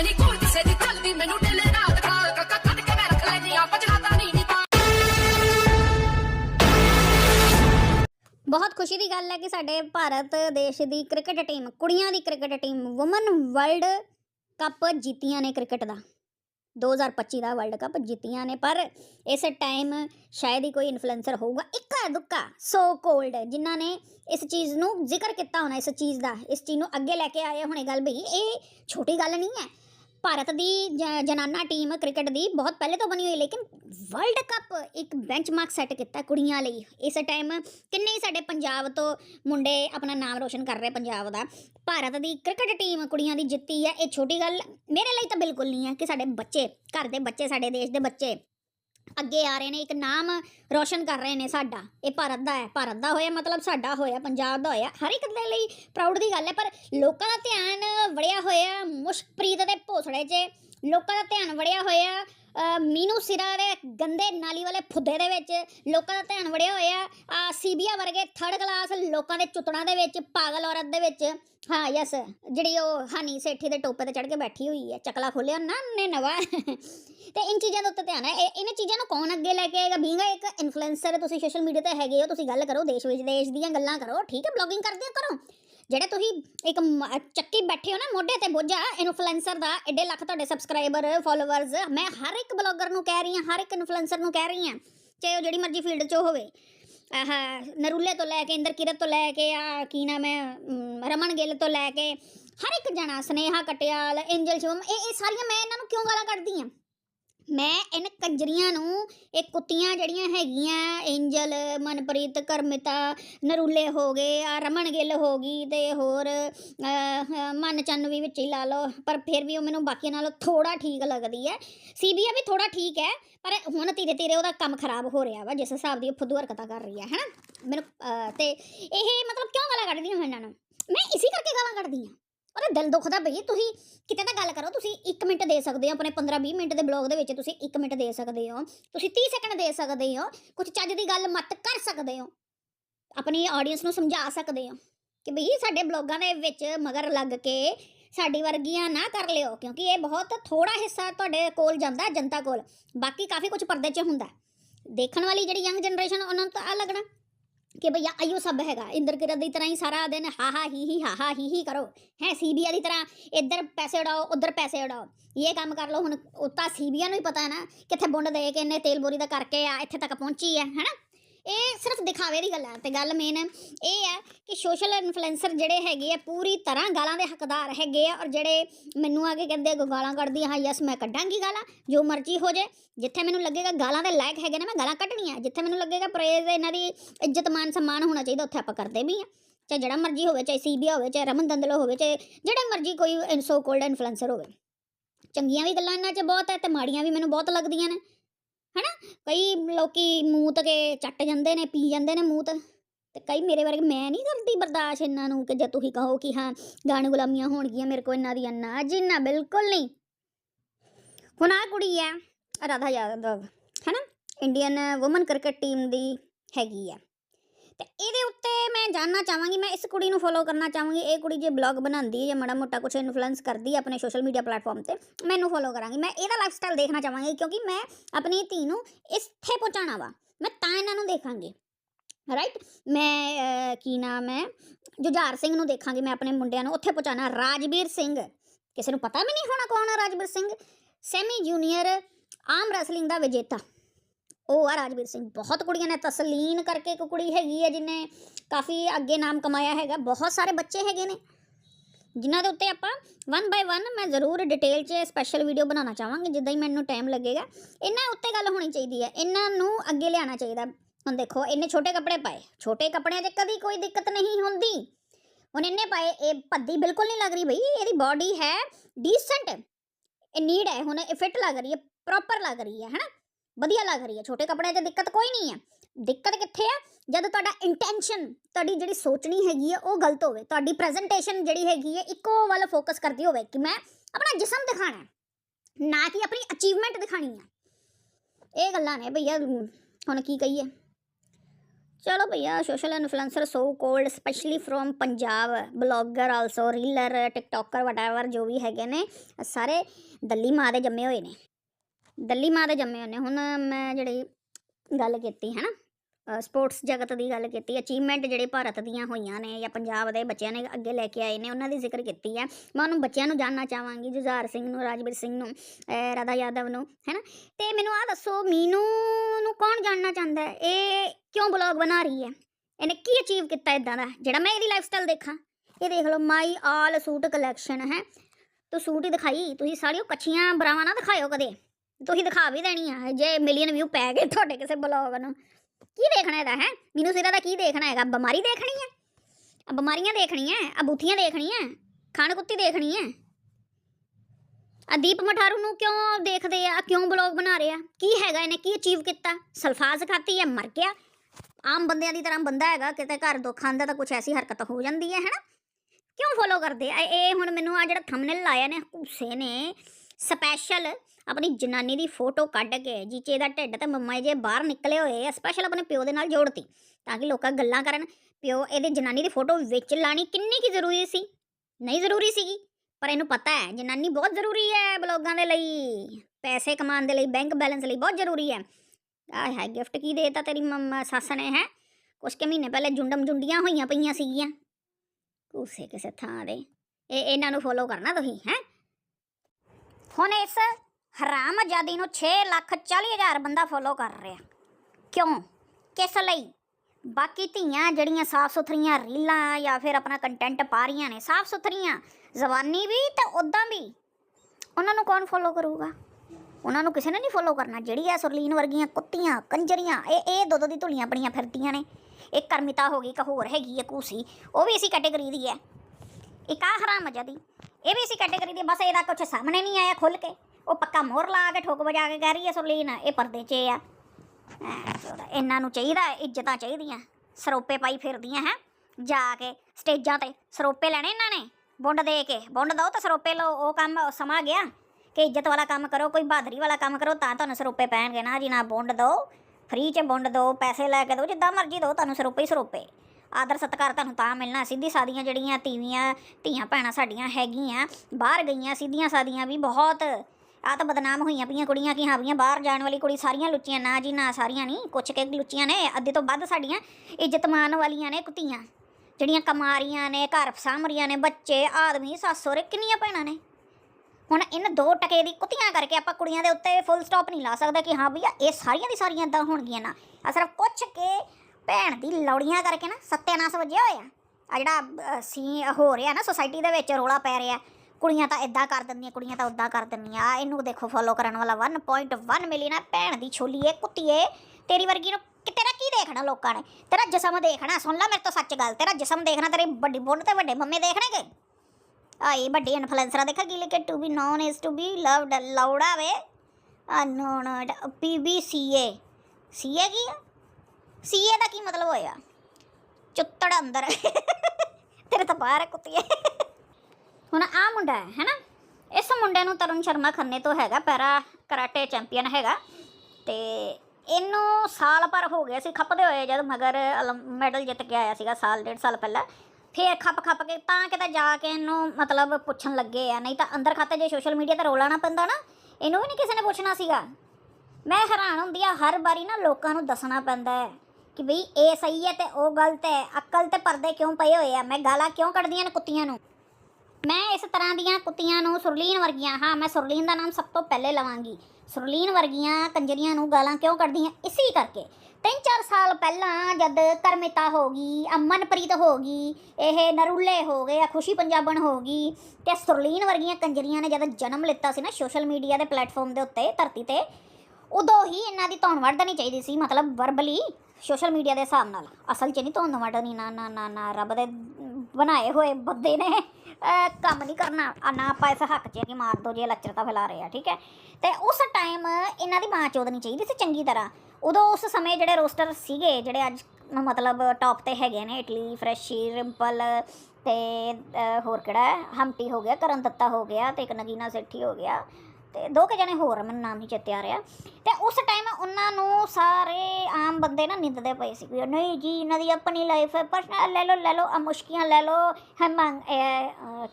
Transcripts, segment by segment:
ਮੈਂ ਨਹੀਂ ਕੋਈ ਕਿਸੇ ਦੀ ਚੱਲਦੀ ਮੈਨੂੰ ਢਿੱਲੇ ਰਾਤ ਖਾਲ ਕੱਕਾ ਕੱਢ ਕੇ ਮੈਂ ਰੱਖ ਲੈਂਦੀ ਆ ਪਛਲਾਤਾ ਨਹੀਂ ਨੀ ਬਹੁਤ ਖੁਸ਼ੀ ਦੀ ਗੱਲ ਹੈ ਕਿ ਸਾਡੇ ਭਾਰਤ ਦੇਸ਼ ਦੀ ਕ੍ਰਿਕਟ ਟੀਮ, ਕੁੜੀਆਂ ਦੀ cricket team women world cup ਜਿੱਤੀਆਂ ਨੇ ਕ੍ਰਿਕਟ ਦਾ। 2025 ਦਾ ਵਰਲਡ ਕੱਪ ਜਿੱਤੀਆਂ ਨੇ, ਪਰ ਇਸ ਟਾਈਮ ਸ਼ਾਇਦ ਹੀ ਕੋਈ ਇਨਫਲੂਐਂਸਰ ਹੋਊਗਾ। ਇੱਕਾ ਦੁੱਕਾ, ਸੋ ਕੋਲਡ, ਜਿਨ੍ਹਾਂ ਨੇ ਇਸ ਚੀਜ਼ ਨੂੰ ਜ਼ਿਕਰ ਕੀਤਾ ਹੋਣਾ, ਇਸ ਚੀਜ਼ ਦਾ, ਇਸ ਚੀਜ਼ ਨੂੰ ਅੱਗੇ ਲੈ ਕੇ ਆਏ ਹੋਣੇ। ਗੱਲ ਬਈ, ਇਹ ਛੋਟੀ ਗੱਲ ਨਹੀਂ ਹੈ। ਭਾਰਤ ਦੀ ਜ- ਜਨਾਨਾ ਟੀਮ ਕ੍ਰਿਕਟ ਦੀ ਬਹੁਤ ਪਹਿਲੇ ਤੋਂ ਬਣੀ ਹੋਈ, ਲੇਕਿਨ ਵਰਲਡ ਕੱਪ ਇੱਕ ਬੈਂਚਮਾਰਕ ਸੈੱਟ ਕੀਤਾ ਕੁੜੀਆਂ ਲਈ। ਇਸ ਟਾਈਮ ਕਿੰਨੇ ਹੀ ਸਾਡੇ ਪੰਜਾਬ ਤੋਂ ਮੁੰਡੇ ਆਪਣਾ ਨਾਮ ਰੋਸ਼ਨ ਕਰ ਰਹੇ ਪੰਜਾਬ ਦਾ। ਭਾਰਤ ਦੀ ਕ੍ਰਿਕਟ ਟੀਮ ਕੁੜੀਆਂ ਦੀ ਜਿੱਤੀ ਹੈ। ਇਹ ਛੋਟੀ ਗੱਲ ਮੇਰੇ ਲਈ ਤਾਂ ਬਿਲਕੁਲ ਨਹੀਂ ਹੈ ਕਿ ਸਾਡੇ ਬੱਚੇ, ਘਰ ਦੇ ਬੱਚੇ, ਸਾਡੇ ਦੇਸ਼ ਦੇ ਬੱਚੇ ਅੱਗੇ ਆ ਰਹੇ ਨੇ, ਇੱਕ ਨਾਮ ਰੋਸ਼ਨ ਕਰ ਰਹੇ ਨੇ ਸਾਡਾ। ਇਹ ਭਾਰਤ ਦਾ ਹੈ। ਭਾਰਤ ਦਾ ਹੋਇਆ ਮਤਲਬ ਸਾਡਾ ਹੋਇਆ, ਪੰਜਾਬ ਦਾ ਹੋਇਆ। ਹਰ ਇੱਕ ਦੇ ਲਈ ਪ੍ਰਾਊਡ ਦੀ ਗੱਲ ਹੈ, ਪਰ ਲੋਕਾਂ ਦਾ ਧਿਆਨ ਵੜਿਆ ਹੋਇਆ ਮੁਸ਼ਕਪ੍ਰੀਤ ਦੇ ਭੋਸੜੇ 'ਚ। ਲੋਕਾਂ ਦਾ ਧਿਆਨ ਵੜਿਆ ਹੋਇਆ ਮੀਨੂ ਸਿਰਾ ਦੇ ਗੰਦੇ ਨਾਲੀ ਵਾਲੇ ਫੁੱਦੇ ਦੇ ਵਿੱਚ ਲੋਕਾਂ ਦਾ ਧਿਆਨ ਵੜਿਆ ਹੋਇਆ। ਆ ਸੀਬੀਆ ਵਰਗੇ ਥਰਡ ਕਲਾਸ ਲੋਕਾਂ ਦੇ ਚੁੱਤਣਾ ਦੇ ਵਿੱਚ, ਪਾਗਲ ਔਰਤ ਦੇ ਵਿੱਚ। ਹਾਂ ਯੈਸ ਜਿਹੜੀ ਉਹ ਹਨੀ ਸੇਠੀ ਦੇ ਟੋਪੇ ਤੇ ਚੜ ਕੇ ਬੈਠੀ ਹੋਈ ਹੈ। ਚਕਲਾ ਖੋਲਿਆ ਨਾ ਨੇ ਨਵਾਂ। ਤੇ ਇਨ ਚੀਜ਼ਾਂ ਦੇ ਉੱਤੇ ਧਿਆਨ ਹੈ। ਇਹ- ਇਹਨਾਂ ਚੀਜ਼ਾਂ ਨੂੰ ਕੌਣ ਅੱਗੇ ਲੈ ਕੇ ਆਏਗਾ? ਬੀਂਗਾ ਇੱਕ ਇਨਫਲੂਐਂਸਰ ਤੁਸੀਂ ਸੋਸ਼ਲ ਮੀਡੀਆ ਤੇ ਹੈਗੇ ਹੋ, ਤੁਸੀਂ ਗੱਲ ਕਰੋ, ਦੇਸ਼ ਵਿੱਚ, ਦੇਸ਼ ਦੀਆਂ ਗੱਲਾਂ ਕਰੋ, ਠੀਕ ਹੈ? ਬਲੌਗਿੰਗ ਕਰਦੇ ਕਰੋ ਜਿਹੜਾ ਤੁਸੀਂ ਇੱਕ ਮ- ਚੱਕੀ ਬੈਠੇ ਹੋ ਨਾ ਮੋਢੇ ਤੇ ਬੋਝਾ ਇਨਫਲੂਐਂਸਰ ਦਾ ਐਡੇ ਲੱਖ ਤੁਹਾਡੇ ਸਬਸਕ੍ਰਾਈਬਰ ਫਾਲੋਅਰਸ ਮੈਂ ਹਰ ਇੱਕ ਬਲੌਗਰ ਨੂੰ ਕਹਿ ਰਹੀ ਹਾਂ, ਹਰ ਇੱਕ ਇਨਫਲੂਐਂਸਰ ਨੂੰ ਕਹਿ ਰਹੀ ਹਾਂ, ਚਾਹੇ ਉਹ ਜਿਹੜੀ ਮਰਜ਼ੀ ਫੀਲਡ 'ਚ ਹੋਵੇ। ਆਹ, ਨਰੂਲੇ ਤੋਂ ਲੈ ਕੇ ਇੰਦਰ ਕਿਰਤ ਤੋਂ ਲੈ ਕੇ, ਆ ਕੀ ਨਾਮ ਹੈ ਰਮਨ ਗਿੱਲ ਤੋਂ ਲੈ ਕੇ, ਹਰ ਇੱਕ ਜਣਾ, ਸਨੇਹਾ ਕਟਿਆਲ ਐਂਜਲ ਸ਼ਿਵਮ ਇਹ ਇਹ ਸਾਰੀਆਂ ਮੈਂ ਇਹਨਾਂ ਨੂੰ ਕਿਉਂ ਗਾਲਾਂ ਕੱਢਦੀ ਹਾਂ? ਮੈਂ ਇਨ ਕੰਜਰੀਆਂ ਨੂੰ ਇਹ ਕੁੱਤੀਆਂ ਜਿਹੜੀਆਂ ਹੈਗੀਆਂ ਐਂਜਲ ਮਨਪ੍ਰੀਤ ਕਰਮਿਤਾ ਨਰੂਲੇ ਹੋ ਗਏ ਆ ਰਮਨ ਗਿੱਲ ਹੋ ਗਈ ਤੇ ਹੋਰ ਅਹ, ਮਨ ਚੰਨ ਵੀ ਵਿੱਚ ਹੀ ਲਾ ਲਓ ਪਰ ਫਿਰ ਵੀ ਉਹ ਮੈਨੂੰ ਬਾਕੀਆਂ ਨਾਲੋਂ ਥੋੜਾ ਠੀਕ ਲੱਗਦੀ ਹੈ। ਸੀਬੀਆ ਵੀ ਥੋੜਾ ਠੀਕ ਹੈ ਪਰ ਹੁਣ ਧੀਰੇ ਧੀਰੇ ਉਹਦਾ ਕੰਮ ਖਰਾਬ ਹੋ ਰਿਹਾ ਵਾ ਜਿਸ ਹਿਸਾਬ ਦੀ ਉਹ ਫੁੱਦੂ ਹਰਕਤਾਂ ਕਰ ਰਹੀ ਹੈ ਹੈਨਾ ਮੈਨੂੰ ਅਹ, ਤੇ ਇਹ ਮਤਲਬ ਕਿਉਂ ਗਾਲਾਂ ਕੱਢਦੀਆਂ ਹਾਂ ਇਹਨਾਂ ਨੂੰ? ਮੈਂ ਇਸੇ ਕਰਕੇ ਗਾਲਾਂ ਕੱਢਦੀ ਹਾਂ। ਉਹਦਾ ਦਿਲ ਦੁਖਦਾ ਭਈ ਤੁਸੀਂ ਕਿਤੇ ਤਾਂ ਗੱਲ ਕਰੋ, ਤੁਸੀਂ 1 ਮਿੰਟ ਦੇ ਸਕਦੇ ਹੋ, ਆਪਣੇ 15-20 ਮਿੰਟ ਦੇ ਬਲੌਗ ਦੇ ਵਿੱਚ ਤੁਸੀਂ 1 ਮਿੰਟ ਦੇ ਸਕਦੇ ਹੋ, ਤੁਸੀਂ 30 ਸੈਕਿੰਡ ਦੇ ਸਕਦੇ ਹੋ, ਕੁਝ ਚੱਜ ਦੀ ਗੱਲ ਮਤ ਕਰ ਸਕਦੇ ਹੋ, ਆਪਣੀ ਆਡੀਅנס ਨੂੰ ਸਮਝਾ ਸਕਦੇ ਹੋ ਕਿ ਭਈ ਸਾਡੇ ਬਲੌਗਾਂ ਦੇ ਵਿੱਚ ਮਗਰ ਲੱਗ ਕੇ ਸਾਡੀ ਵਰਗੀਆਂ ਨਾ ਕਰ ਲਿਓ, ਕਿਉਂਕਿ ਇਹ ਬਹੁਤ ਥੋੜਾ ਹਿੱਸਾ ਤੁਹਾਡੇ ਕੋਲ ਜਾਂਦਾ ਜਨਤਾ ਕੋਲ, ਬਾਕੀ ਕਾਫੀ ਕੁਝ ਪਰਦੇ 'ਚ ਹੁੰਦਾ। ਦੇਖਣ ਵਾਲੀ ਜਿਹੜੀ ਯੰਗ ਜਨਰੇਸ਼ਨ ਉਹਨਾਂ ਨੂੰ ਤਾਂ ਆ ਲੱਗਣਾ। ਕਿ ਭਈਆ ਆਇਓ ਸਭ ਹੈਗਾ। ਇੰਦਰ ਕਿਰਤ ਦੀ ਤਰ੍ਹਾਂ ਹੀ ਸਾਰਾ ਦਿਨ ਹਾ ਹਾ ਹੀ ਹੀ ਹਾ ਹਾ ਹੀ ਹੀ ਕਰੋ। ਹੈ, ਸੀਬੀਆ ਦੀ ਤਰ੍ਹਾਂ ਇੱਧਰ ਪੈਸੇ ਉਡਾਓ, ਉੱਧਰ ਪੈਸੇ ਉਡਾਓ। ਇਹ ਕੰਮ ਕਰ ਲਓ, ਹੁਣ ਉਹ ਤਾਂ ਸੀਬੀਆ ਨੂੰ ਹੀ ਪਤਾ ਹੈ ਨਾ, ਕਿੱਥੇ ਬੁੰਡ ਦੇ ਕੇ ਇਹਨੇ ਤੇਲ ਬੋਰੀ ਦਾ ਕਰਕੇ ਆ, ਇੱਥੇ ਤੱਕ ਪਹੁੰਚੀ ਹੈ ਹੈਨਾ ਇਹ ਸਿਰਫ ਦਿਖਾਵੇ ਦੀ ਗੱਲ ਹੈ ਤੇ ਗੱਲ ਮੇਨ ਇਹ ਹੈ ਕਿ ਸੋਸ਼ਲ ਇਨਫਲੂਐਂਸਰ ਜਿਹੜੇ ਹੈਗੇ ਆ, ਪੂਰੀ ਤਰ੍ਹਾਂ ਗਾਲਾਂ ਦੇ ਹੱਕਦਾਰ ਹੈਗੇ ਆ ਔਰ ਜਿਹੜੇ ਮੈਨੂੰ ਆ ਕੇ ਕਹਿੰਦੇ ਗਾਲਾਂ ਕੱਢਦੀ ਹਾਂ ਯਸ, ਮੈਂ ਕੱਢਾਂਗੀ ਗਾਲਾਂ, ਜੋ ਮਰਜ਼ੀ ਹੋ ਜੇ ਜਿੱਥੇ ਮੈਨੂੰ ਲੱਗੇਗਾ ਗਾਲਾਂ ਦੇ ਲਾਇਕ ਹੈਗੇ ਨੇ, ਮੈਂ ਗਾਲਾਂ ਕੱਢਣੀਆਂ। ਜਿੱਥੇ ਮੈਨੂੰ ਲੱਗੇਗਾ ਪ੍ਰੇਜ਼ ਇਹਨਾਂ ਦੀ ਇੱਜ਼ਤ, ਮਾਨ, ਸਨਮਾਨ ਹੋਣਾ ਚਾਹੀਦਾ, ਉੱਥੇ ਆਪਾਂ ਕਰਦੇ ਵੀ ਆ। ਚਾਹੇ ਜਿਹੜਾ ਮਰਜ਼ੀ ਹੋਵੇ, ਚਾਹੇ ਸੀਬੀਆ ਹੋਵੇ, ਚਾਹੇ ਰਮਨ ਦੰਦਲੋ ਹੋਵੇ, ਚਾਹੇ ਜਿਹੜਾ ਮਰਜ਼ੀ ਕੋਈ ਸੋ ਕੋਲਡ ਇਨਫਲੂਐਂਸਰ ਹੋਵੇ। ਚੰਗੀਆਂ ਵੀ ਗੱਲਾਂ ਇਹਨਾਂ 'ਚ ਬਹੁਤ ਹੈ ਤੇ ਮਾੜੀਆਂ ਵੀ ਮੈਨੂੰ ਬਹੁਤ ਲੱਗਦੀਆਂ ਨੇ। ਹਨਾ? ਕਈ ਲੋਕੀ ਮੂੰਹ ਤੇ ਚੱਟ ਜਾਂਦੇ ਨੇ, ਪੀ ਜਾਂਦੇ ਨੇ ਮੂੰਹ ਤੇ। ਤੇ ਕਈ ਮੇਰੇ ਵਰਗੇ, ਮੈਂ ਨਹੀਂ ਕਰਦੀ ਬਰਦਾਸ਼ਤ ਇਹਨਾਂ ਨੂੰ ਕਿ ਜੇ ਤੁਸੀਂ ਕਹੋ ਕਿ ਹਾਂ, ਗਾਣ ਗੁਲਾਮੀਆਂ ਹੋਣਗੀਆਂ, ਮੇਰੇ ਕੋਲ ਇਹਨਾਂ ਦੀਆਂ ਨਾ ਜੀ ਨਾ ਬਿਲਕੁਲ ਨਹੀਂ। ਹੁਣ ਆ ਕੁੜੀ ਆ, ਰਾਧਾ ਯਾਦਵ, ਹੈਨਾ? ਇੰਡੀਅਨ ਔਮਨ ਕ੍ਰਿਕਟ ਟੀਮ ਦੀ ਹੈਗੀ ਆ। ਤੇ ਇਹਦੇ ਉੱਤੇ ਮੈਂ ਜਾਨਣਾ ਚਾਹਾਂਗੀ, ਮੈਂ ਇਸ ਕੁੜੀ ਨੂੰ ਫੋਲੋ ਕਰਨਾ ਚਾਹਾਂਗੀ। ਇਹ ਕੁੜੀ ਜੇ ਬਲੌਗ ਬਣਾਉਂਦੀ ਹੈ, ਜਾਂ ਮਾੜਾ ਮੋਟਾ ਕੁਝ ਇਨਫਲੂਐਂਸ ਕਰਦੀ ਹੈ ਆਪਣੇ ਸੋਸ਼ਲ ਮੀਡੀਆ ਪਲੇਟਫਾਰਮ ਤੇ, ਮੈਨੂੰ ਫੋਲੋ ਕਰਾਂਗੀ। ਮੈਂ ਇਹਦਾ ਲਾਈਫਸਟਾਈਲ ਦੇਖਣਾ ਚਾਹਾਂਗੀ ਕਿਉਂਕਿ ਮੈਂ ਆਪਣੀ ਧੀ ਨੂੰ ਇੱਥੇ ਪਹੁੰਚਾਉਣਾ ਵਾ। ਮੈਂ ਤਾਂ ਇਹਨਾਂ ਨੂੰ ਦੇਖਾਂਗੀ। ਰਾਈਟ ਮੈਂ ਕੀ ਨਾਮ ਹੈ? ਜੁਝਾਰ ਸਿੰਘ ਨੂੰ ਦੇਖਾਂਗੀ ਮੈਂ ਆਪਣੇ ਮੁੰਡਿਆਂ ਨੂੰ। ਉੱਥੇ ਪਹੁੰਚਾਣਾ ਰਾਜਵੀਰ ਸਿੰਘ। ਕਿਸੇ ਨੂੰ ਪਤਾ ਵੀ ਨਹੀਂ ਹੋਣਾ ਕੌਣ ਹੈ Rajveer Singh? Semi junior arm wrestling ਦਾ ਵਿਜੇਤਾ। ਉਹ ਆ ਰਾਜਵੀਰ ਸਿੰਘ। ਬਹੁਤ ਕੁੜੀਆਂ ਨੇ ਤਸਲੀਨ ਕਰਕੇ ਇੱਕ ਕੁੜੀ ਹੈਗੀ ਹੈ ਜਿਨੇ ਕਾਫੀ ਅੱਗੇ ਨਾਮ ਕਮਾਇਆ ਹੈਗਾ। ਬਹੁਤ ਸਾਰੇ ਬੱਚੇ ਹੈਗੇ ਨੇ। ਜਿਨ੍ਹਾਂ ਦੇ ਉੱਤੇ ਆਪਾਂ ਵਨ ਬਾਈ ਵਨ ਮੈਂ ਜ਼ਰੂਰ ਡਿਟੇਲ 'ਚ ਸਪੈਸ਼ਲ ਵੀਡੀਓ ਬਣਾਉਣਾ ਚਾਹਾਂਗੀ, ਜਿੱਦਾਂ ਹੀ ਮੈਨੂੰ ਟਾਈਮ ਲੱਗੇਗਾ। ਇਹਨਾਂ ਉੱਤੇ ਗੱਲ ਹੋਣੀ ਚਾਹੀਦੀ ਹੈ ਇਹਨਾਂ ਨੂੰ ਅੱਗੇ ਲਿਆਉਣਾ ਚਾਹੀਦਾ। ਹੁਣ ਦੇਖੋ, ਇੰਨੇ ਛੋਟੇ ਕੱਪੜੇ ਪਾਏ। ਛੋਟੇ ਕੱਪੜਿਆਂ 'ਚ ਕਦੀ ਕੋਈ ਦਿੱਕਤ ਨਹੀਂ ਹੁੰਦੀ। ਹੁਣ ਇੰਨੇ ਪਾਏ, ਇਹ ਭੱਦੀ ਬਿਲਕੁਲ ਨਹੀਂ ਲੱਗ ਰਹੀ ਬਈ। ਇਹਦੀ ਬਾਡੀ ਹੈ ਡੀਸੈਂਟ ਇਹ ਨੀਡ ਹੈ। ਹੁਣ ਇਹ ਫਿੱਟ ਲੱਗ ਰਹੀ ਹੈ ਪ੍ਰੋਪਰ ਲੱਗ ਰਹੀ ਹੈ, ਹੈਨਾ? ਵਧੀਆ ਲੱਗ ਰਹੀ ਹੈ ਛੋਟੇ ਕੱਪੜਿਆਂ 'ਚ ਦਿੱਕਤ ਕੋਈ ਨਹੀਂ ਹੈ। ਦਿੱਕਤ ਕਿੱਥੇ ਆ ਜਦ ਤੁਹਾਡਾ ਇੰਟੈਂਸ਼ਨ ਤੁਹਾਡੀ ਜਿਹੜੀ ਸੋਚਣੀ ਹੈਗੀ ਹੈ ਉਹ ਗਲਤ ਹੋਵੇ ਤੁਹਾਡੀ ਪ੍ਰੈਜੈਂਟੇਸ਼ਨ ਜਿਹੜੀ ਹੈਗੀ ਹੈ ਇੱਕੋ ਵੱਲ ਫੋਕਸ ਕਰਦੀ ਹੋਵੇ ਕਿ ਮੈਂ ਆਪਣਾ ਜਿਸਮ ਦਿਖਾਣਾ ਹੈ, ਨਾ ਕਿ ਆਪਣੀ ਅਚੀਵਮੈਂਟ ਦਿਖਾਣੀ ਹੈ। ਇਹ ਗੱਲਾਂ ਨੇ ਭਈਆ ਹੁਣ ਕੀ ਕਹੀਏ? ਚਲੋ ਭਈਆ social influencer so called specially from Punjab blogger also reeler tiktoker whatever ਜੋ ਵੀ ਹੈਗੇ ਨੇ ਸਾਰੇ ਦੱਲੀ ਮਾਂ ਦੇ ਜੰਮੇ ਹੋਏ ਨੇ। ਦੱਲੀ ਮਾਂ ਦੇ ਜੰਮੇ ਹੋਏ ਹੁਣ ਮੈਂ ਜਿਹੜੀ ਗੱਲ ਕੀਤੀ, ਹੈ ਨਾ ਸਪੋਰਟਸ ਜਗਤ ਦੀ ਗੱਲ ਕੀਤੀ, ਅਚੀਵਮੈਂਟ ਜਿਹੜੇ ਭਾਰਤ ਦੀਆਂ ਹੋਈਆਂ ਨੇ ਜਾਂ ਪੰਜਾਬ ਦੇ ਬੱਚਿਆਂ ਨੇ ਅੱਗੇ ਲੈ ਕੇ ਆਏ ਨੇ, ਉਹਨਾਂ ਦੀ ਜ਼ਿਕਰ ਕੀਤੀ ਹੈ। ਮੈਂ ਉਹਨੂੰ ਬੱਚਿਆਂ ਨੂੰ ਜਾਣਨਾ ਚਾਹਾਂਗੀ, ਜੁਝਾਰ ਸਿੰਘ ਨੂੰ, ਰਾਜਵੀਰ ਸਿੰਘ ਨੂੰ ਰਾਧਾ ਯਾਦਵ ਨੂੰ, ਹੈ ਨਾ। ਤੇ ਮੈਨੂੰ ਆ ਦੱਸੋ, ਮੀਨੂ ਨੂੰ ਕੌਣ ਜਾਣਨਾ ਚਾਹੁੰਦਾ ਹੈ? ਇਹ ਕਿਉਂ ਬਲੌਗ ਬਣਾ ਰਹੀ ਹੈ? ਇਹਨੇ ਕੀ ਅਚੀਵ ਕੀਤਾ ਇਦਾਂ ਦਾ? ਜਿਹੜਾ ਮੈਂ ਇਹਦੀ ਲਾਈਫਸਟਾਈਲ ਦੇਖਾਂ। ਇਹ ਦੇਖ ਲਓ, ਮਾਈ ਆਲ ਸੂਟ ਕਲੈਕਸ਼ਨ ਹੈ। ਤੂੰ ਸੂਟ ਹੀ ਦਿਖਾਈ, ਤੁਸੀਂ ਸਾਰੀਓ ਕੱਚੀਆਂ ਬਰਾਵਾਂ ਨਾ ਦਿਖਾਇਓ ਕਦੇ। ਤੁਸੀਂ ਦਿਖਾ ਵੀ ਦੇਣੀ ਆ, ਜੇ ਮਿਲੀਅਨ ਵਿਊ ਪੈ ਗਏ ਤੁਹਾਡੇ ਕਿਸੇ ਬਲੌਗ ਨੂੰ। ਕੀ ਦੇਖਣਾ ਇਹਦਾ, ਹੈ? ਮੈਨੂੰ ਸਿਰਾ ਦਾ ਕੀ ਦੇਖਣਾ ਹੈਗਾ? ਬਿਮਾਰੀ ਦੇਖਣੀ ਹੈ ਆ ਬਿਮਾਰੀਆਂ ਦੇਖਣੀਆਂ ਆ? ਬੂਥੀਆਂ ਦੇਖਣੀਆਂ ਖਾਣ ਕੁੱਤੀ ਦੇਖਣੀ ਹੈ ਆ ਦੀਪ ਮਠਾਰੂ ਨੂੰ ਕਿਉਂ ਦੇਖਦੇ ਆ? ਕਿਉਂ ਬਲੌਗ ਬਣਾ ਰਹੇ? ਆ ਕੀ ਹੈਗਾ ਇਹਨੇ? ਕੀ ਅਚੀਵ ਕੀਤਾ? ਸਲਫਾਜ਼ ਖਾਤੀ ਹੈ ਮਰ ਗਿਆ? ਆਮ ਬੰਦਿਆਂ ਦੀ ਤਰ੍ਹਾਂ ਬੰਦਾ ਹੈਗਾ, ਕਿਤੇ ਘਰ ਦੁੱਖ ਆਂਦਾ ਤਾਂ ਕੁਝ ਐਸੀ ਹਰਕਤ ਹੋ ਜਾਂਦੀ ਹੈ ਹੈਨਾ? ਕਿਉਂ ਫੋਲੋ ਕਰਦੇ ਆ? ਇਹ ਹੁਣ ਮੈਨੂੰ ਆ ਜਿਹੜਾ ਥੰਬਨੇਲ ਲਾਇਆ ਨੇ ਉਸੇ ਨੇ ਸਪੈਸ਼ਲ ਆਪਣੀ ਜਨਾਨੀ ਦੀ ਫੋਟੋ ਕੱਢ ਕੇ ਜੀਚੇ ਦਾ ਢਿੱਡ ਤੇ ਮੰਮਾ ਜੇ ਬਾਹਰ ਨਿਕਲੇ ਹੋਏ ਆ ਸਪੈਸ਼ਲ ਆਪਣੇ ਪਿਓ ਦੇ ਨਾਲ ਜੋੜਤੀ ਤਾਂ ਕਿ ਲੋਕਾਂ ਗੱਲਾਂ ਕਰਨ। ਪਿਓ ਇਹਦੇ ਜਨਾਨੀ ਦੀ ਫੋਟੋ ਵਿੱਚ ਲਾਣੀ ਕਿੰਨੀ ਕੀ ਜ਼ਰੂਰੀ ਸੀ? ਨਹੀਂ ਜ਼ਰੂਰੀ ਸੀਗੀ, ਪਰ ਇਹਨੂੰ ਪਤਾ ਹੈ, ਜਨਾਨੀ ਬਹੁਤ ਜ਼ਰੂਰੀ ਹੈ ਬਲੌਗਾਂ ਦੇ ਲਈ। ਪੈਸੇ ਕਮਾਉਣ ਦੇ ਲਈ ਬੈਂਕ ਬੈਲੈਂਸ ਲਈ ਬਹੁਤ ਜ਼ਰੂਰੀ ਹੈ। ਆਹ ਹੈ ਗਿਫਟ ਕੀ ਦੇਤਾ ਤੇਰੀ ਮੰਮਾ, ਸੱਸ ਨੇ, ਹੈ? ਕੁਛ ਕੇ ਮਹੀਨੇ ਪਹਿਲੇ ਜੁੰਡਮ ਜੁੰਡੀਆਂ ਹੋਈਆਂ ਪਈਆਂ ਸੀਗੀਆਂ। ਕੂਸੇ ਕਿਸੇ ਥਾਂ ਦੇ। ਇਹ ਇਹਨਾਂ ਨੂੰ ਫੋਲੋ ਕਰਨਾ ਤੁਸੀਂ, ਹੈ? ਹੁਣ ਇਸ ਹਰਾਮ ਆਜ਼ਾਦੀ ਨੂੰ 6 ਲੱਖ 40 ਹਜ਼ਾਰ ਬੰਦਾ ਫੋਲੋ ਕਰ ਰਿਹਾ। ਕਿਉਂ? ਕਿਸ ਲਈ? ਬਾਕੀ ਧੀਆਂ ਜਿਹੜੀਆਂ ਸਾਫ਼ ਸੁਥਰੀਆਂ ਰੀਲਾਂ ਜਾਂ ਫਿਰ ਆਪਣਾ ਕੰਟੈਂਟ ਪਾ ਰਹੀਆਂ ਨੇ, ਸਾਫ਼ ਸੁਥਰੀਆਂ, ਜ਼ਬਾਨੀ ਵੀ ਤੇ ਉਦਾਂ ਵੀ, ਉਹਨਾਂ ਨੂੰ ਕੌਣ ਫੋਲੋ ਕਰੂਗਾ? ਉਹਨਾਂ ਨੂੰ ਕਿਸੇ ਨੇ ਨਹੀਂ ਫੋਲੋ ਕਰਨਾ। ਜਿਹੜੀ ਆ ਸੁਰਲੀਨ ਵਰਗੀਆਂ ਕੁੱਤੀਆਂ, ਕੰਜਰੀਆਂ, ਇਹ ਇਹ ਦੋ ਦੋ ਦੀ ਧੁਲੀਆਂ ਬੜੀਆਂ ਫਿਰਦੀਆਂ ਨੇ। ਇੱਕ ਕਰਮਿਤਾ ਹੋ ਗਈ, ਇੱਕ ਹੋਰ ਹੈਗੀ ਹੈ ਕੂਸੀ, ਉਹ ਵੀ ਇਸੀ ਕੈਟੇਗਰੀ ਦੀ ਹੈ। ਇੱਕ ਆ ਹਰਾਮ ਆਜ਼ਾਦੀ, ਇਹ ਵੀ ਇਸੀ ਕੈਟੇਗਰੀ ਦੀ ਬਸ ਇਹਦਾ ਕੁਝ ਸਾਹਮਣੇ ਨਹੀਂ ਆਇਆ ਖੁੱਲ ਕੇ। ਉਹ ਪੱਕਾ ਮੋਹਰ ਲਾ ਕੇ ਠੋਕ ਵਜਾ ਕੇ ਕਹਿ ਰਹੀ ਹੈ ਸੁਰਲੀਨ, ਇਹ ਪਰਦੇ 'ਚ ਆ। ਐਂ ਇਹਨਾਂ ਨੂੰ ਚਾਹੀਦਾ, ਇੱਜ਼ਤਾਂ ਚਾਹੀਦੀਆਂ, ਸਰੋਪੇ ਪਾਈ ਫਿਰਦੀਆਂ, ਹੈ। ਜਾ ਕੇ ਸਟੇਜਾਂ ਤੇ ਸਰੋਪੇ ਲੈਣੇ ਇਹਨਾਂ ਨੇ, ਬੁੰਡ ਦੇ ਕੇ। ਬੁੰਡ ਦੋ ਤਾਂ ਸਰੋਪੇ ਲਓ, ਉਹ ਕੰਮ ਸਮਾਂ ਗਿਆ। ਕਿ ਇੱਜ਼ਤ ਵਾਲਾ ਕੰਮ ਕਰੋ, ਕੋਈ ਬਹਾਦਰੀ ਵਾਲਾ ਕੰਮ ਕਰੋ, ਤਾਂ ਤੁਹਾਨੂੰ ਸਰੋਪੇ ਪੈਣਗੇ। ਨਾ ਜੀ, ਨਾ ਬੁੰਡ ਦੋ, ਫ੍ਰੀ 'ਚ ਬੁੰਡ ਦੋ, ਪੈਸੇ ਲੈ ਕੇ ਦੋ, ਜਿੱਦਾਂ ਮਰਜ਼ੀ ਦੋ, ਤੁਹਾਨੂੰ ਸਰੋਪੇ ਹੀ ਸਰੋਪੇ। ਆਦਰ, ਸਤਿਕਾਰ ਤੁਹਾਨੂੰ ਤਾਂ ਮਿਲਣਾ, ਸਿੱਧੀ ਸਾਦੀਆਂ ਜਿਹੜੀਆਂ ਤੀਵੀਆਂ, ਧੀਆਂ ਭੈਣਾਂ ਸਾਡੀਆਂ ਹੈਗੀਆਂ, ਬਾਹਰ ਗਈਆਂ, ਸਿੱਧੀਆਂ ਸਾਦੀਆਂ ਵੀ ਬਹੁਤ ਆ ਤਾਂ ਬਦਨਾਮ ਹੋਈਆਂ ਪਈਆਂ ਕੁੜੀਆਂ ਕਿ ਹਾਂ ਵੀਆਂ ਬਾਹਰ ਜਾਣ ਵਾਲੀ ਕੁੜੀ ਸਾਰੀਆਂ ਲੁੱਚੀਆਂ, ਨਾ ਜੀ ਨਾ ਸਾਰੀਆਂ ਨਹੀਂ, ਕੁਛ ਕੇ ਲੁੱਚੀਆਂ ਨੇ, ਅੱਧੇ ਤੋਂ ਵੱਧ ਸਾਡੀਆਂ ਇੱਜ਼ਤ ਮਾਣ ਵਾਲੀਆਂ ਨੇ ਕੁੱਤੀਆਂ। ਜਿਹੜੀਆਂ ਕਮਾਰੀਆਂ ਨੇ, ਘਰ ਸਾਂਭਰੀਆਂ ਨੇ, ਬੱਚੇ, ਆਦਮੀ, ਸੱਸ ਸਹੁਰੇ, ਕਿੰਨੀਆਂ ਭੈਣਾਂ ਨੇ। ਹੁਣ ਇਹਨਾਂ ਦੋ ਟਕੇ ਦੀ ਕੁੱਤੀਆਂ ਕਰਕੇ ਆਪਾਂ ਕੁੜੀਆਂ ਦੇ ਉੱਤੇ ਫੁੱਲ ਸਟਾਪ ਨਹੀਂ ਲਾ ਸਕਦੇ ਕਿ ਹਾਂ ਭਈਆ ਇਹ ਸਾਰੀਆਂ ਦੀ ਸਾਰੀਆਂ ਇਦਾਂ ਹੋਣਗੀਆਂ ਨਾ। ਆ ਸਿਰਫ ਕੁਛ ਕੇ ਭੈਣ ਦੀ ਲੌੜੀਆਂ ਕਰਕੇ ਨਾ ਸੱਤਿਆਨਾਸ਼ ਵੱਜਿਆ ਹੋਇਆ। ਆ ਜਿਹੜਾ ਸੀ ਹੋ ਰਿਹਾ ਨਾ ਸੋਸਾਇਟੀ ਦੇ ਵਿੱਚ ਰੋਲਾ ਪੈ ਰਿਹਾ। ਕੁੜੀਆਂ ਤਾਂ ਇਦਾਂ ਕਰ ਦਿੰਦੀਆਂ, ਕੁੜੀਆਂ ਤਾਂ ਉਦਾਂ ਕਰ ਦਿੰਦੀਆਂ। ਆ ਇਹਨੂੰ ਦੇਖੋ ਫੋਲੋ ਕਰਨ ਵਾਲਾ 1.1 ਮਿਲੀਅਨ ਹੈ ਭੈਣ ਦੀ ਛੋਲੀਏ, ਕੁੱਤੀਏ। ਤੇਰੀ ਵਰਗੀ ਨੂੰ ਕਿ ਤੇਰਾ ਕੀ ਦੇਖਣਾ ਲੋਕਾਂ ਨੇ? ਤੇਰਾ ਜਿਸਮ ਦੇਖਣਾ, ਸੁਣ ਲੈ ਮੇਰੇ ਤੋਂ ਸੱਚ ਗੱਲ, ਤੇਰਾ ਜਿਸਮ ਦੇਖਣਾ ਤੇਰੀ ਵੱਡੀ ਬੁੱਢ ਤੇ ਵੱਡੇ ਮੰਮੇ ਦੇਖਣਗੇ? ਆਈ ਵੱਡੇ ਇਨਫਲੂਐਂਸਰਾਂ ਦੇਖਾ ਕੀ ਲਿਖਿਆ to be known is to be loved ਲਾਉੜਾ way. Unknown PBCA CA ਕੀ ਆ? ਸੀਏ ਦਾ ਕੀ ਮਤਲਬ ਹੋਇਆ? ਚੁੱਤੜ ਅੰਦਰ। ਤੇਰੇ ਤਾਂ ਬਾਹਰ ਹੈ ਕੁੱਤੀਏ। ਹੁਣ ਆ ਮੁੰਡਾ ਹੈ, ਹੈਨਾ? ਇਸ ਮੁੰਡੇ ਨੂੰ ਤਰੁਣ ਸ਼ਰਮਾ ਖੰਨੇ ਤੋਂ ਹੈਗਾ, ਪੈਰਾ ਕਰਾਟੇ ਚੈਂਪੀਅਨ ਹੈਗਾ। ਤੇ ਇਹਨੂੰ ਸਾਲ ਭਰ ਹੋ ਗਿਆ ਸੀ ਖੱਪਦੇ ਹੋਏ ਜਦ ਮਗਰ ਮੈਡਲ ਜਿੱਤ ਕੇ ਆਇਆ ਸੀਗਾ, ਸਾਲ, ਡੇਢ ਸਾਲ ਪਹਿਲਾਂ। ਫੇਰ ਖੱਪ ਖੱਪ ਕੇ ਤਾਂ ਕਿਤੇ ਜਾ ਕੇ ਇਹਨੂੰ ਮਤਲਬ ਪੁੱਛਣ ਲੱਗੇ ਆ, ਨਹੀਂ ਤਾਂ ਅੰਦਰ ਖਾਤੇ ਜੇ ਸੋਸ਼ਲ ਮੀਡੀਆ ਤੇ ਰੋਲਾ ਨਾ ਪੈਂਦਾ ਨਾ, ਇਹਨੂੰ ਵੀ ਨਹੀਂ ਕਿਸੇ ਨੇ ਪੁੱਛਣਾ ਸੀਗਾ। ਮੈਂ ਹੈਰਾਨ ਹੁੰਦੀ ਆ, ਹਰ ਵਾਰੀ ਨਾ ਲੋਕਾਂ ਨੂੰ ਦੱਸਣਾ ਪੈਂਦਾ ਹੈ ਕਿ ਬਈ ਇਹ ਸਹੀ ਹੈ ਤੇ ਉਹ ਗਲਤ ਹੈ, ਅਕਲ ਤੇ ਪਰਦੇ ਕਿਉਂ ਪਏ ਹੋਏ ਆ? ਮੈਂ ਗਾਲਾਂ ਕਿਉਂ ਕੱਢਦੀਆਂ ਨੇ ਕੁੱਤੀਆਂ ਨੂੰ? ਮੈਂ ਇਸ ਤਰ੍ਹਾਂ ਦੀਆਂ ਕੁੱਤੀਆਂ ਨੂੰ ਸੁਰਲੀਨ ਵਰਗੀਆਂ, ਹਾਂ, ਮੈਂ ਸੁਰਲੀਨ ਦਾ ਨਾਮ ਸਭ ਤੋਂ ਪਹਿਲੇ ਲਵਾਂਗੀ। ਸੁਰਲੀਨ ਵਰਗੀਆਂ ਕੰਜਰੀਆਂ ਨੂੰ ਗਾਲਾਂ ਕਿਉਂ ਕੱਢਦੀਆਂ? ਇਸੇ ਕਰਕੇ। ਤਿੰਨ ਚਾਰ ਸਾਲ ਪਹਿਲਾਂ ਜਦ ਕਰਮਿਤਾ ਹੋ ਗਈ ਅਮਨਪ੍ਰੀਤ ਹੋ ਗਈ, ਇਹ ਨਰੁੱਲੇ ਹੋ ਗਏ, ਆ ਖੁਸ਼ੀ ਪੰਜਾਬਣ ਹੋ ਗਈ, ਤੇ ਸੁਰਲੀਨ ਵਰਗੀਆਂ ਕੰਜਰੀਆਂ ਨੇ ਜਦ ਜਨਮ ਲਿੱਤਾ ਸੀ ਨਾ ਸੋਸ਼ਲ ਮੀਡੀਆ ਦੇ ਪਲੇਟਫਾਰਮ ਦੇ ਉੱਤੇ, ਧਰਤੀ ਤੇ, ਉਦੋਂ ਹੀ ਇਹਨਾਂ ਦੀ ਧੌਣ ਵੱਢਣੀ ਚਾਹੀਦੀ ਸੀ, ਮਤਲਬ ਵਰਬਲੀ ਸੋਸ਼ਲ ਮੀਡੀਆ ਦੇ ਹਿਸਾਬ ਨਾਲ। ਅਸਲ 'ਚ ਨਹੀਂ ਧੌਣ ਵੱਢਣੀ ਨਾ ਨਾ ਨਾ, ਰੱਬ ਦੇ ਬਣਾਏ ਹੋਏ ਬੰਦੇ ਨੇ। ਕੰਮ ਨਹੀਂ ਕਰਨਾ। ਆ ਨਾ ਆਪਾਂ ਇਸ ਹੱਕ 'ਚ ਕਿ ਮਾਰ ਦੋ, ਜੇ ਲੱਚਰਤਾ ਫੈਲਾ ਰਹੇ ਆ, ਠੀਕ ਹੈ? ਤੇ ਉਸ ਟਾਈਮ ਇਹਨਾਂ ਦੀ ਮਾਂ ਚੋਦਣੀ ਚਾਹੀਦੀ ਸੀ ਚੰਗੀ ਤਰ੍ਹਾਂ। ਉਦੋਂ ਉਸ ਸਮੇਂ ਜਿਹੜੇ ਰੋਸਟਰ ਸੀਗੇ, ਜਿਹੜੇ ਅੱਜ ਮਤਲਬ ਟੌਪ ਤੇ ਹੈਗੇ ਨੇ, ਇਟਲੀ, ਫਰੈਸ਼ੀ, ਰਿੰਪਲ ਤੇ ਹੋਰ ਕਿਹੜਾ ਹਮਟੀ ਹੋ ਗਿਆ, ਕਰਨ ਦੱਤਾ ਹੋ ਗਿਆ ਤੇ ਇੱਕ ਨਗੀਨਾ ਸੇਠੀ ਹੋ ਗਿਆ। ਤੇ ਦੋ ਕੁ ਜਣੇ ਹੋਰ ਆ, ਮੈਨੂੰ ਨਾਮ ਨਹੀਂ ਚੇਤੇ ਆ ਰਿਹਾ। ਤੇ ਉਸ ਟਾਈਮ ਉਹਨਾਂ ਨੂੰ ਸਾਰੇ ਆਮ ਬੰਦੇ ਨਾ ਨਿੰਦਦੇ ਪਏ ਸੀ ਵੀ ਨਹੀਂ ਜੀ ਇਹਨਾਂ ਦੀ ਆਪਣੀ ਲਾਈਫ ਹੈ ਪਰਸਨਲ ਲੈ ਲਓ ਲੈ ਲਓ ਆ ਮੁਸ਼ਕੀਆਂ ਲੈ ਲਓ ਹਮੰਗ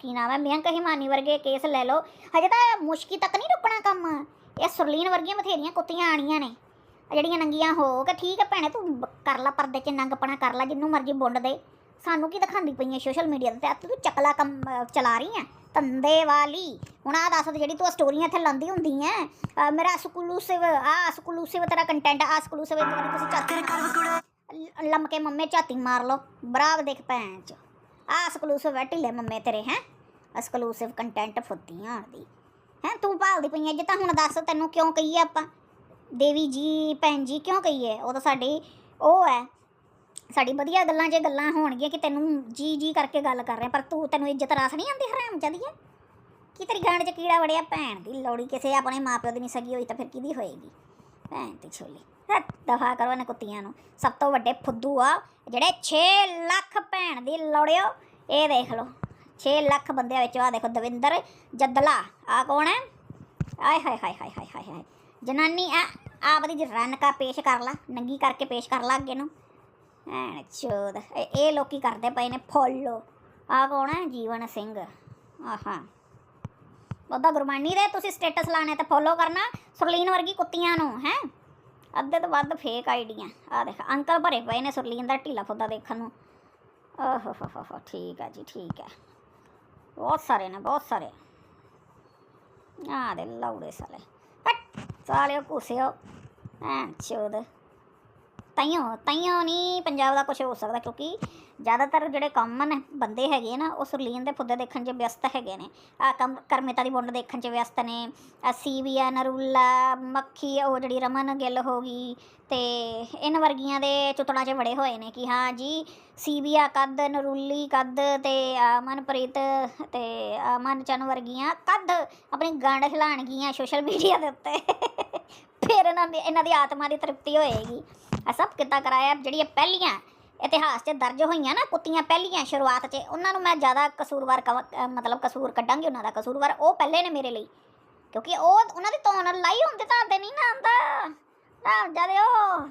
ਕੀ ਨਾਮ ਹੈ ਮਿਆਂਕ ਹਿਮਾਨੀ ਵਰਗੇ ਕੇਸ ਲੈ ਲਓ। ਹਜੇ ਤਾਂ ਮੁਸ਼ਕੀ ਤੱਕ ਨਹੀਂ ਰੁਕਣਾ ਕੰਮ। ਇਹ ਸੁਰਲੀਨ ਵਰਗੀਆਂ ਬਥੇਰੀਆਂ ਕੁੱਤੀਆਂ ਆਣੀਆਂ ਨੇ। ਆ ਜਿਹੜੀਆਂ ਨੰਗੀਆਂ ਹੋ ਕੇ ਠੀਕ ਹੈ ਭੈਣੇ ਤੂੰ ਬ- ਕਰ ਲਾ ਪਰਦੇ 'ਚ ਨੰਗਪਣਾ ਕਰ ਲਾ ਜਿੰਨੂੰ ਮਰਜ਼ੀ ਬੁੰਡ ਦੇ। ਸਾਨੂੰ ਕੀ ਦਿਖਾਉਂਦੀ ਪਈਆਂ ਸੋਸ਼ਲ ਮੀਡੀਆ ਤੇ? ਤੇ ਤੂੰ ਚੱਕਲਾ ਕੰਮ ਅਹ, ਚਲਾ ਰਹੀ ਹੈ ਧੰਦੇ ਵਾਲੀ। ਹੁਣ ਆ ਦੱਸ ਜਿਹੜੀ ਤੂੰ ਸਟੋਰੀਆਂ ਇੱਥੇ ਲਾਉਂਦੀ ਹੁੰਦੀ ਐ। ਮੇਰਾ ਐਕਸਕਲੂਸਿਵ ਆ ਐਕਸਕਲੂਸਿਵ ਤੇਰਾ ਕੰਟੈਂਟ ਆ ਐਕਸਕਲੂਸਿਵ ਵਾਰੀ ਤੁਸੀਂ ਝਾਤੀ ਲੰਮਕੇ ਮੰਮੇ ਝਾਤੀ ਮਾਰ ਲਓ। ਬਰਾਬ ਦੇਖ ਭੈਣ ਚ। ਆ ਐਕਸਕਲੂਸਿਵ ਹੈ ਢਿੱਲੇ ਮੰਮੇ ਤੇਰੇ ਹੈ? ਐਕਸਕਲੂਸਿਵ ਕੰਟੈਂਟ ਫੁੱਦੀਆਂ ਦੀ। ਹੈ ਤੂੰ ਭਾਲਦੀ ਪਈਆਂ ਜੇ ਤਾਂ ਹੁਣ ਦੱਸ ਤੈਨੂੰ ਕਿਉਂ ਕਹੀਏ ਆਪਾਂ? ਦੇਵੀ ਜੀ ਭੈਣ ਜੀ ਕਿਉਂ ਕਹੀਏ? ਉਹ ਤਾਂ ਸਾਡੀ ਉਹ ਹੈ ਸਾਡੀ ਵਧੀਆ ਗੱਲਾਂ ਜੇ ਗੱਲਾਂ ਹੋਣਗੀਆਂ ਕਿ ਤੈਨੂੰ ਜੀ ਜੀ ਕਰਕੇ ਗੱਲ ਕਰ ਰਿਹਾ, ਪਰ ਤੂੰ ਤੈਨੂੰ ਇੱਜ਼ਤ ਰਾਸ ਨਹੀਂ ਆਉਂਦੀ ਹਰਾਮ ਚਦੀਏ ਕੀ ਤੇਰੀ ਗਾਂਡ 'ਚ ਕੀੜਾ ਵੜਿਆ? ਭੈਣ ਦੀ ਲੋੜੀ ਕਿਸੇ ਆਪਣੇ ਮਾਪਿਓ ਦੀ ਨਹੀਂ ਸਗੀ ਹੋਈ ਤਾਂ ਫਿਰ ਕਿਹਦੀ ਹੋਏਗੀ? ਭੈਣ ਦੀ ਛੋਲੀ। ਦਫਾ ਕਰੋ ਇਹਨਾਂ ਕੁੱਤੀਆਂ ਨੂੰ। ਸਭ ਤੋਂ ਵੱਡੇ ਫੁੱਦੂ ਆ, ਜਿਹੜੇ 6 ਲੱਖ ਭੈਣ ਦੀ ਲੋੜਿਓ। ਇਹ ਦੇਖ ਲਓ। 6 ਲੱਖ ਬੰਦਿਆਂ ਵਿੱਚ ਆ ਦੇਖੋ ਦਵਿੰਦਰ ਜੱਦਲਾ। ਆ ਕੌਣ ਹੈ? ਆਏ ਹਾਏ ਹਾਏ ਹਾਏ ਹਾਏ ਹਾਏ ਹਾਏ। ਜਨਾਨੀ, ਆ ਆਪਦੀ ਜੀ ਰਨਕਾ ਪੇਸ਼ ਕਰ ਲਾ। ਨੰਗੀ ਕਰਕੇ ਪੇਸ਼ ਕਰ ਲਾ ਅੱਗੇ ਨੂੰ। ਐਣ ਚੋਦ ਇਹ ਇਹ ਲੋਕੀ ਕਰਦੇ ਪਏ ਨੇ ਫੋਲੋ। ਆ ਕੌਣ ਹੈ? ਜੀਵਨ ਸਿੰਘ। ਆਹਾਂ। ਉਹਦਾ ਗੁਰਬਾਣੀ ਦੇ ਤੁਸੀਂ ਸਟੇਟਸ ਲਾਣੇ ਤੇ ਫੋਲੋ ਕਰਨਾ ਸੁਰਲੀਨ ਵਰਗੀ ਕੁੱਤੀਆਂ ਨੂੰ, ਹੈ? ਅੱਧੇ ਤੋਂ ਵੱਧ ਫੇਕ ਆਈਡੀਆਂ ਆ। ਦੇਖ, ਅੰਕਲ ਭਰੇ ਪਏ ਨੇ ਸੁਰਲੀਨ ਦਾ ਢੀਲਾ ਫੁੱਦਾ ਦੇਖਣ ਨੂੰ। ਓਹ ਹੋ ਹੋ ਹੋ ਠੀਕ ਹੈ ਜੀ, ਠੀਕ ਹੈ ਬਹੁਤ ਸਾਰੇ ਨੇ, ਬਹੁਤ ਸਾਰੇ। ਆ ਦੇ ਲੌੜੇ ਸਾਲੇ। ਹਟ, ਸਾਲਿਓ ਕੁਸਿਓ ਐਂ ਚੋਦ ਤਾਈਓ ਤਾਈਓ ਨਹੀਂ ਪੰਜਾਬ ਦਾ ਕੁਝ ਹੋ ਸਕਦਾ ਕਿਉਂਕਿ ਜ਼ਿਆਦਾਤਰ ਜਿਹੜੇ ਕਾਮਨ ਬੰਦੇ ਹੈਗੇ ਨਾ, ਉਹ ਸੁਰਲੀਨ ਦੇ ਫੁੱਦੇ ਦੇਖਣ 'ਚ ਵਿਅਸਤ ਹੈਗੇ ਨੇ। ਆ ਕੰਮ ਕਰਮੇਤਾ ਦੀ ਬੁੰਡ ਦੇਖਣ 'ਚ ਵਿਅਸਤ ਨੇ। ਆ ਸੀਵੀਆ, ਨਰੂਲਾ, ਮੱਖੀ, ਉਹ ਜਿਹੜੀ ਰਮਨ ਗਿੱਲ ਹੋ ਗਈ ਤੇ ਇਹਨਾਂ ਵਰਗੀਆਂ ਦੇ ਚੁੱਤੜਾਂ 'ਚ ਵੜੇ ਹੋਏ ਨੇ ਕਿ ਹਾਂ ਜੀ, ਸੀਵੀਆ, ਕੱਦ, ਨਰੂਲੀ, ਕੱਦ ਤੇ ਆ ਮਨਪ੍ਰੀਤ ਤੇ ਆ ਮਨਚਨ ਵਰਗੀਆਂ ਕੱਦ ਆਪਣੀ ਗੰਢ ਹਿਲਾਣਗੀਆਂ ਸੋਸ਼ਲ ਮੀਡੀਆ ਦੇ ਉੱਤੇ। ਫਿਰ ਇਹਨਾਂ ਦੀ ਇਹਨਾਂ ਦੀ ਆਤਮਾ ਦੀ ਤ੍ਰਿਪਤੀ ਹੋਏਗੀ। ਆ ਸਭ ਕਿੱਦਾਂ ਕਰਾਇਆ? ਜਿਹੜੀਆਂ ਪਹਿਲੀਆਂ ਇਤਿਹਾਸ 'ਚ ਦਰਜ ਹੋਈਆਂ ਨਾ, ਕੁੱਤੀਆਂ ਪਹਿਲੀਆਂ ਸ਼ੁਰੂਆਤ 'ਚ, ਉਹਨਾਂ ਨੂੰ ਮੈਂ ਜ਼ਿਆਦਾ ਕਸੂਰਵਾਰ ਕਵਾਂ- ਮਤਲਬ ਕਸੂਰ ਕੱਢਾਂਗੀ ਉਹਨਾਂ ਦਾ ਕਸੂਰਵਾਰ, ਉਹ ਪਹਿਲੇ ਨੇ ਮੇਰੇ ਲਈ। ਕਿਉਂਕਿ ਉਹ ਉਹਨਾਂ ਦੀ ਤੋਨ ਲਾਈ ਹੁੰਦੇ ਤਾਂ ਦੇ ਨਹੀਂ ਨਾ ਆਂਦਾ ਨਾ ਜਦੇ ਉਹ।